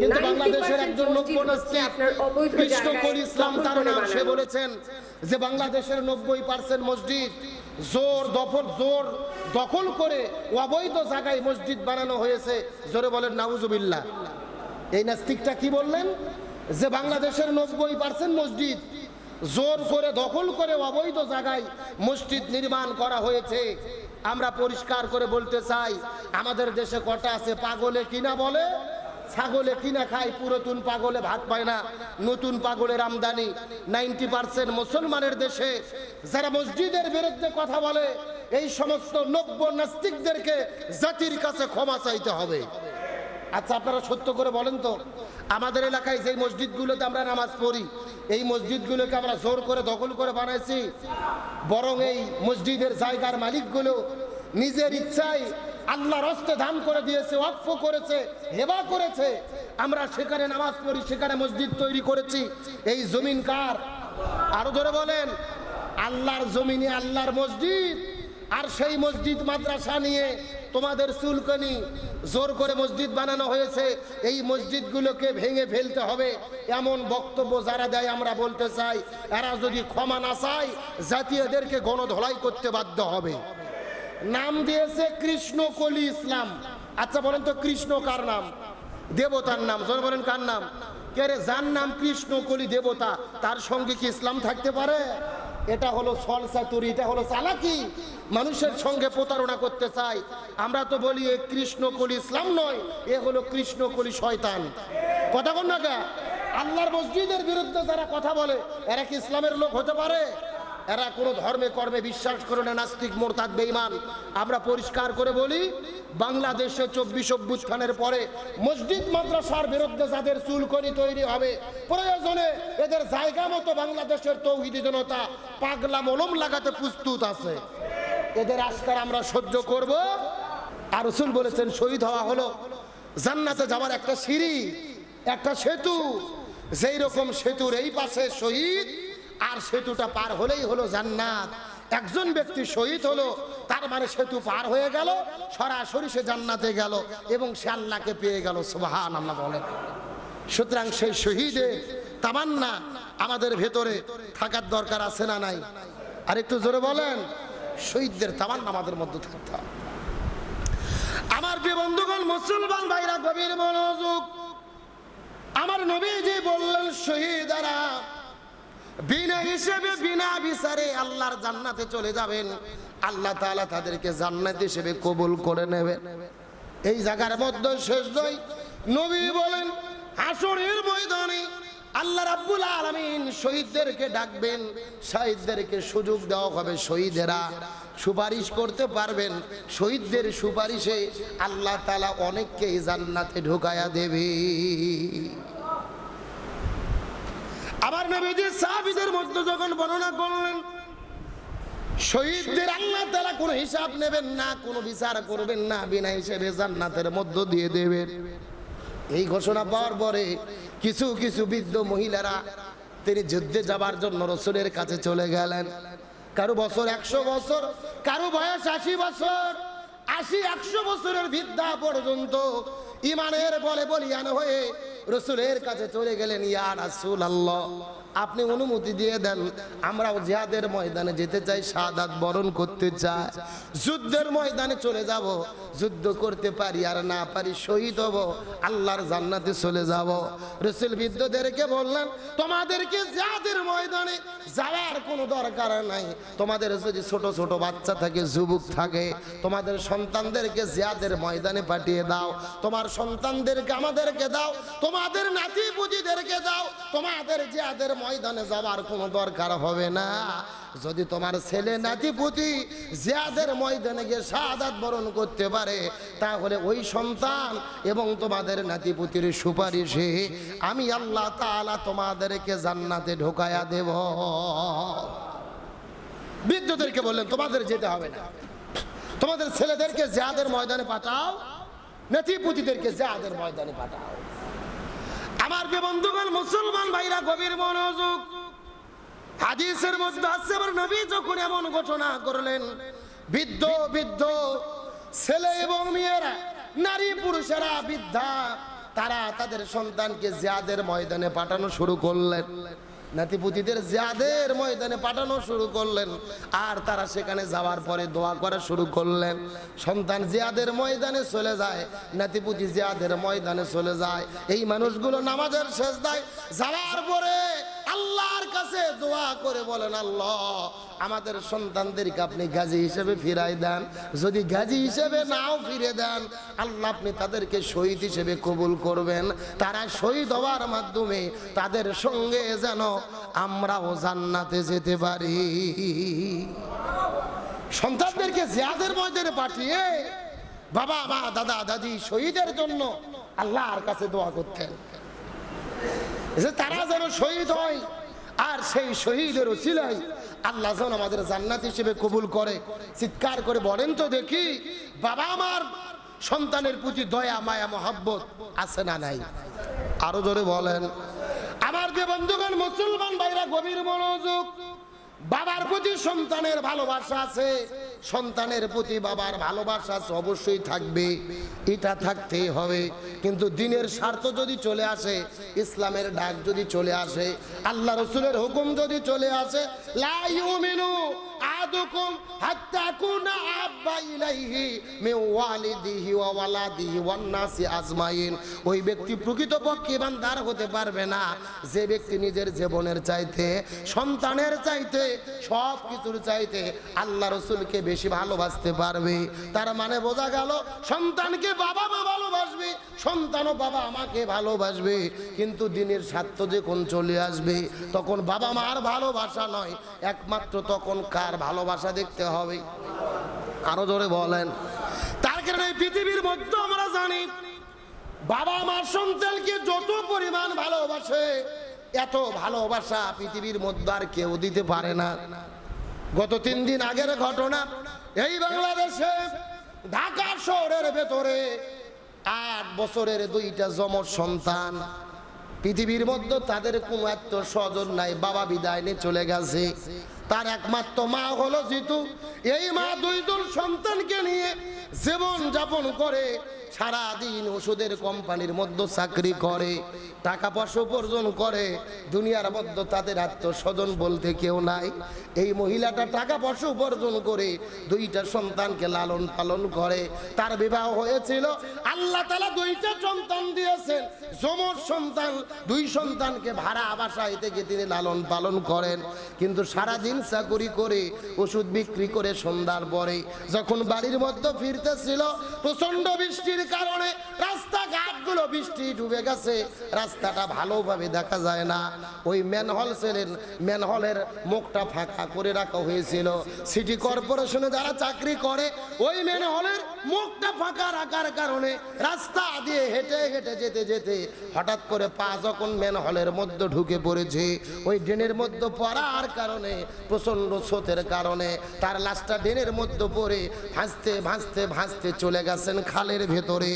কিন্তু বাংলাদেশের একজন নব্য জায়গায় ইসলাম তার নাম সে বলেছেন যে বাংলাদেশের নব্বই পার্সেন্ট মসজিদ জোর দফর জোর দখল করে অবৈধ জায়গায় মসজিদ বানানো হয়েছে। জোরে বলেন নাউজুবিল্লাহ। এই নাস্তিকটা কি বললেন? যে বাংলাদেশের নব্বই পার্সেন্ট মসজিদ জোর করে দখল করে অবৈধ জায়গায় মসজিদ নির্মাণ করা হয়েছে। আমরা পরিষ্কার করে বলতে চাই আমাদের দেশে কটা আছে? পাগলে কিনা বলে? ছাগলে কিনা খায়, পুরাতন পাগলে ভাত পায় না। নতুন পাগলের আমদানি। নাইনটি পার্সেন্ট মুসলমানের দেশে যারা মসজিদের বিরুদ্ধে কথা বলে, এই সমস্ত নব্য নাস্তিকদেরকে জাতির কাছে ক্ষমা চাইতে হবে। আচ্ছা আপনারা সত্য করে বলেন তো, আমাদের এলাকায় যে মসজিদগুলোতে আমরা নামাজ পড়ি, এই মসজিদগুলোকে আমরা জোর করে দখল করে বানাইছি। বরং এই মসজিদের জায়গার মালিকগুলো নিজের ইচ্ছায় আল্লাহর হস্তে দান করে দিয়েছে, ওয়াকফ করেছে, হেবা করেছে। আমরা সেখানে নামাজ পড়ি, সেখানে মসজিদ তৈরি করেছি। এই জমিন কার? আরও ধরে বলেন, আল্লাহর জমিনে আল্লাহর মসজিদ। আর সেই মসজিদ মাদ্রাসা নিয়ে তোমাদের চুলকনি, জোর করে মসজিদ বানানো হয়েছে। এই মসজিদগুলোকে ভেঙে ফেলতে হবে। এমন বক্তব্য যারা দেয়, আমরা বলতে চাই, এরা যদি ক্ষমা না চায়, জাতীয়দেরকে গণধলাই করতে বাধ্য হবে। নাম দিয়েছে কৃষ্ণ কলি ইসলাম। আচ্ছা বলেন তো কৃষ্ণ কার নাম? দেবতার নাম। জোর বলেন কার নাম? কে রে, যার নাম কৃষ্ণ কলি দেবতা, তার সঙ্গে কি ইসলাম থাকতে পারে? এটা হলো সলসাতুরি এটা হলো চালাকি। মানুষের সঙ্গে প্রতারণা করতে চাই আমরা তো বলি এ কৃষ্ণ কলি ইসলাম নয়, এ হলো কৃষ্ণ কলি শয়তান। কথা বল না? আল্লাহর মসজিদের বিরুদ্ধে যারা কথা বলে, এরা কি ইসলামের লোক হতে পারে? এরা কোনো ধর্মে, কর্মে বিশ্বাস করে না, নাস্তিক, মোরতাদ, বেঈমান। আমরা পরিষ্কার করে বলি, বাংলাদেশে চব্বিশ অভ্যুত্থানের পরে মসজিদ মাদ্রাসার বিরুদ্ধে যাদের চুলকনি তৈরি হবে, প্রয়োজনে এদের জায়গা মতো বাংলাদেশের তৌহিদি জনতা পাগলা মলম লাগাতে প্রস্তুত আছে। এদের আজকার আমরা সহ্য করব। আর রসুল বলেছেন, শহীদ হওয়া হলো জান্নাতে যাওয়ার একটা সিঁড়ি, একটা সেতু। যেই রকম সেতুর এই পাশে শহীদ আর সেতুটা পার হলেই হলো জান্নাত। একজন ব্যক্তি শহীদ হলো, তার মানে সেতু পার হয়ে গেল, সরাসরি সে জান্নাতে গেল এবং সে আল্লাহকে পেয়ে গেল সুবহান আল্লাহ বলেন। সুতরাং সেই শহীদে তামান্না আমাদের ভেতরে থাকার দরকার আছে না নাই? আর একটু জোরে বলেন, শহীদদের তামান্না আমাদের মধ্যে থাকতে হবে। আমার প্রিয় বন্ধুগণ, মুসলমান ভাইরা, গভীর মনোযোগ। আমার নবীজি বললেন, শহীদারা বিনা হিসেবে, বিনা বিচারে আল্লাহর জান্নাতে চলে যাবেন। আল্লাহ তাআলা তাদেরকে জান্নাত হিসেবে কবুল করে নেবে। এই জায়গার মধ্যে শেষ নয় নবী বলেন আসরের ময়দানে আল্লাহ রাব্বুল আলামিন শহীদদেরকে ডাকবেন, শহীদদেরকে সুযোগ দেওয়া হবে শহীদেরা। সুপারিশ করতে পারবেন, শহীদদের সুপারিশে আল্লাহ তালা অনেককে জান্নাতে ঢোকায়া দেবে। আবার নবীজি সাহাবীদের মধ্যে যখন বর্ণনা করলেন, শহীদদের আল্লাহ তাআলা কোনো হিসাব নেবেন না, কোনো বিচার করবেন না, বিনা হিসেবে জান্নাতের মধ্য দিয়ে দেবেন। এই ঘোষণা পাওয়ার পরে কিছু কিছু বৃদ্ধ মহিলারা তিনি যুদ্ধে যাবার জন্য রসুলের কাছে চলে গেলেন। কারও বছর একশো বছর, কারও বয়স আশি বছর, আশি একশো বছরের বৃদ্ধা পর্যন্ত ইমানের বলে বলিয়ান হয়ে রসুলের কাছে চলে গেলেন, ইয়া রাসূল আল্লাহ আপনি অনুমতি দিয়ে দেন, আমরাও জিহাদের ময়দানে যেতে চাই শাহাদাত বরণ করতে চাই। যুদ্ধের ময়দানে চলে যাব, যুদ্ধ করতে পারি আর না পারি শহীদ হব, আল্লাহর জান্নাতে চলে যাব। রসুল বৃদ্ধদেরকে বললেন, তোমাদেরকে জিহাদের ময়দানে যাওয়ার কোনো দরকার নাই। তোমাদের যদি ছোট ছোট বাচ্চা থাকে, যুবক থাকে, তোমাদের সন্তানদেরকে জিহাদের ময়দানে পাঠিয়ে দাও। তোমার সন্তানদেরকে আমাদেরকে দাও। তোমাদের নাতি পুঁজিদেরকে দাও। তোমাদের জিহাদের ময়দানে যাওয়ার কোনো দরকার হবে না। যদি তোমার ছেলে নাতি পুতি জিয়াদের ময়দানে গিয়ে শাহাদাত বরণ করতে পারে, তাহলে ওই সন্তান এবং তোমাদের নাতি পুতির সুপারিশে আমি আল্লাহ তাআলা তোমাদেরকে জান্নাতে ঢোকায়া দেব। বৃদ্ধদেরকে বললেন, তোমাদের যেতে হবে না। তোমাদের ছেলেদেরকে জিয়াদের ময়দানে পাঠাও। নাতি পুতিদেরকে জিয়াদের ময়দানে পাঠাও। যে বন্ধুগণ, মুসলমান ভাইরা, গভীর মনোযোগ। হাদিসের মধ্যে আছে আমার নবী যখন এমন ঘোষণা করলেন, বৃদ্ধ বৃদ্ধ, ছেলে এবং মেয়েরা, নারী পুরুষেরা, বৃদ্ধা, তারা তাদের সন্তানকে জিয়াদের ময়দানে পাঠানো শুরু করলেন। নাতিপুতিদের জিয়াদের ময়দানে পাঠানো শুরু করলেন। আর তারা সেখানে যাওয়ার পরে দোয়া করা শুরু করলেন। সন্তান জিয়াদের ময়দানে চলে যায়, নাতিপুতি জিয়াদের ময়দানে চলে যায়। এই মানুষগুলো নামাজের শেষ দেয় যাওয়ার পরে আল্লাহর কাছে দোয়া করে বলেন, আল্লাহ, আমাদের সন্তানদেরকে আপনি গাজী হিসেবে ফিরাই দেন। যদি গাজী হিসেবে নাও ফিরে দেন, আল্লাহ আপনি তাদেরকে শহীদ হিসেবে কবুল করবেন। তারা শহীদ হওয়ার মাধ্যমে তাদের সঙ্গে যেন আমরাও জান্নাতে যেতে পারি। সন্তানদেরকে জিয়াদের ময়দানে পাঠিয়ে বাবা, মা, দাদা, দাদি শহীদের জন্য আল্লাহর কাছে দোয়া করতেন। যে তারা যেন শহীদ হয়, আর সেই শহীদের ওসিলাই আল্লাহ যেন আমাদের জান্নাত হিসেবে কবুল করে। চিৎকার করে বলেন তো দেখি, বাবা আমার সন্তানের প্রতি দয়া, মায়া, মহাব্বত আছে না নাই? আরও জোরে বলেন, আমার যে বন্ধুগণ মুসলমান ভাইরা, গভীর মনোযোগ বাবার প্রতি সন্তানের ভালোবাসা আছে। সন্তানের প্রতি বাবার ভালোবাসা অবশ্যই থাকবে। এটা থাকতেই হবে। কিন্তু দিনের স্বার্থ যদি চলে আসে, ইসলামের ডাক যদি চলে আসে, আল্লাহ রসুলের হুকুম যদি চলে আসে, লা কিছুর চাইতে আল্লাহ রসুলকে বেশি ভালোবাসতে পারবে। তার মানে বোঝা গেল, সন্তানকে বাবা মা ভালোবাসবে, সন্তানও বাবা আমাকে ভালোবাসবে। কিন্তু দিনের স্বার্থ যখন চলে আসবে, তখন বাবা মার ভালোবাসা নয়, একমাত্র তখন কার ভালোবাসা দেখতে হবে। আরও জোরে বলেন। তার কারণে পৃথিবীর মধ্যে আমরা জানি, বাবা মার সন্তানকে যত পরিমাণ ভালোবাসে, এত ভালোবাসা পৃথিবীর মধ্যে আর কেউ দিতে পারে না। গত তিন দিন আগের ঘটনা, এই বাংলাদেশে ঢাকা শহরের ভেতরে আট বছরের দুইটা যমজ সন্তান, পৃথিবীর মধ্যে তাদের কোনো আত্মীয় স্বজন নাই, বাবা বিদায় নিয়ে চলে গেছে। তার একমাত্র মা হলো জিতু। এই মা দুইজন সন্তানকে নিয়ে জীবন যাপন করে। সারা দিন ওষুধের কোম্পানির মধ্যে চাকরি করে, টাকা পয়সা উপার্জন করে, দুনিয়ার মধ্যে তাদের আত্মস্বজন বলতে কেউ নাই। এই মহিলাটা টাকা পয়সা উপার্জন করে দুইটা সন্তানকে লালন পালন করে। তার বিবাহ হয়েছিল, আল্লাহ তালা দুইটা সন্তান দিয়েছেন। যমজ সন্তান, দুই সন্তানকে ভাড়া বাসায় থেকে তিনি লালন পালন করেন। কিন্তু সারাদিন চাকুরি করে, ওষুধ বিক্রি করে সন্ধ্যার পরে যখন বাড়ির মধ্যে ফিরতেছিল প্রচণ্ড বৃষ্টির কারণে রাস্তাঘাটগুলো বৃষ্টি ডুবে গেছে। রাস্তাটা ভালোভাবে দেখা যায় না। ওই ম্যানহল সেলের ম্যানহলের মুখটা ফাঁকা করে রাখা হয়েছিল। সিটি কর্পোরেশনে যারা চাকরি করে, ওই ম্যানহলের মুখটা ফাঁকা রাখার কারণে রাস্তা দিয়ে হেঁটে হেঁটে যেতে যেতে হঠাৎ করে পা যখন ম্যানহলের মধ্যে ঢুকে পড়েছে, ওই ড্রেনের মধ্যে পড়ার কারণে প্রচণ্ড স্রোতের কারণে তার লাশটা ড্রেনের মধ্যে পড়ে ভাসতে ভাসতে ভাসতে চলে গেছেন খালের ভেতরে।